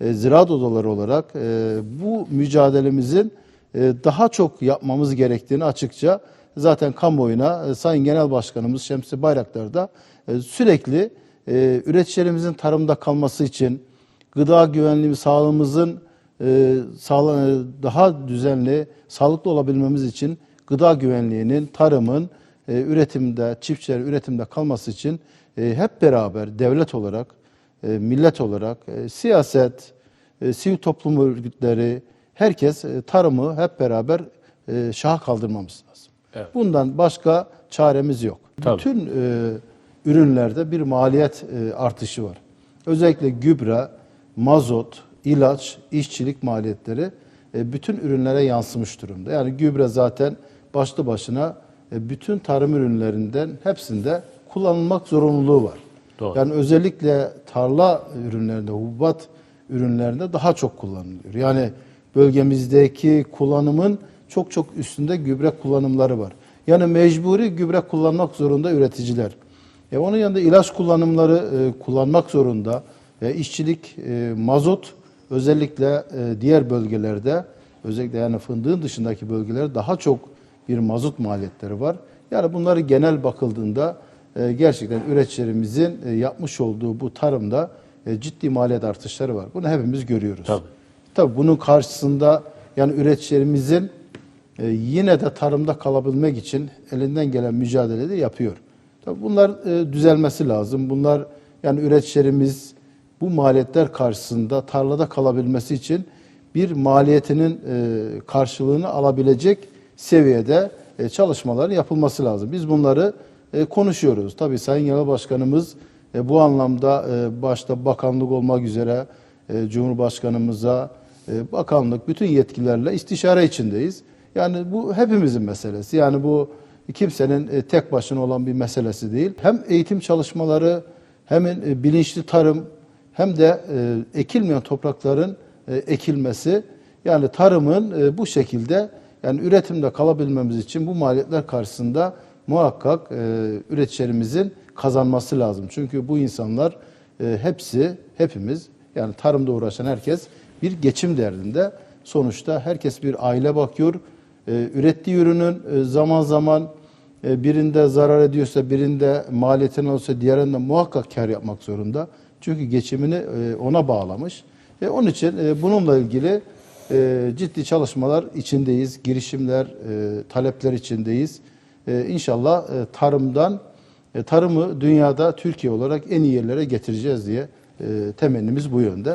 e, ziraat odaları olarak e, bu mücadelemizin e, daha çok yapmamız gerektiğini açıkça zaten kamuoyuna e, Sayın Genel Başkanımız Şemsi Bayraktar da sürekli üreticilerimizin tarımda kalması için gıda güvenliği sağlığımızın daha düzenli, sağlıklı olabilmemiz için gıda güvenliğinin, tarımın üretimde, çiftçilerin üretimde kalması için hep beraber devlet olarak, millet olarak, e, siyaset, e, sivil toplum örgütleri, herkes e, tarımı hep beraber e, şaha kaldırmamız lazım. Evet. Bundan başka çaremiz yok. Tabii. Bütün e, ürünlerde bir maliyet e, artışı var. Özellikle gübre, mazot, ilaç, işçilik maliyetleri e, bütün ürünlere yansımış durumda. Yani gübre zaten başlı başına e, bütün tarım ürünlerinden hepsinde kullanılmak zorunluluğu var. Doğru. Yani özellikle tarla ürünlerinde, hububat ürünlerinde daha çok kullanılıyor. Yani bölgemizdeki kullanımın çok çok üstünde gübre kullanımları var. Yani mecburi gübre kullanmak zorunda üreticiler. E onun yanında ilaç kullanımları e, kullanmak zorunda. E, işçilik, e, mazot özellikle e, diğer bölgelerde özellikle yani fındığın dışındaki bölgelerde daha çok bir mazot maliyetleri var. Yani bunları genel bakıldığında gerçekten üreticilerimizin e, yapmış olduğu bu tarımda e, ciddi maliyet artışları var. Bunu hepimiz görüyoruz. Tabii. Tabii bunun karşısında yani üreticilerimizin e, yine de tarımda kalabilmek için elinden gelen mücadele de yapıyor. Tabii bunlar e, düzelmesi lazım. Bunlar yani üreticilerimiz bu maliyetler karşısında tarlada kalabilmesi için bir maliyetinin e, karşılığını alabilecek seviyede e, çalışmaların yapılması lazım. Biz bunları e, konuşuyoruz. Tabii Sayın Genel Başkanımız e, bu anlamda e, başta bakanlık olmak üzere e, Cumhurbaşkanımıza, e, bakanlık, bütün yetkililerle istişare içindeyiz. Yani bu hepimizin meselesi. Yani bu kimsenin e, tek başına olan bir meselesi değil. Hem eğitim çalışmaları, hem e, bilinçli tarım, hem de e, ekilmeyen toprakların e, ekilmesi. Yani tarımın e, bu şekilde yani üretimde kalabilmemiz için bu maliyetler karşısında muhakkak e, üreticilerimizin kazanması lazım. Çünkü bu insanlar e, hepsi, hepimiz yani tarımda uğraşan herkes bir geçim derdinde. Sonuçta herkes bir aile bakıyor. E, ürettiği ürünün e, zaman zaman e, birinde zarar ediyorsa, birinde maliyetini olsa diğerinde muhakkak kar yapmak zorunda. Çünkü geçimini e, ona bağlamış. E, onun için e, bununla ilgili e, ciddi çalışmalar içindeyiz, girişimler, e, talepler içindeyiz. E, inşallah e, tarımdan, e, tarımı dünyada Türkiye olarak en iyi yerlere getireceğiz diye e, temennimiz bu yönde.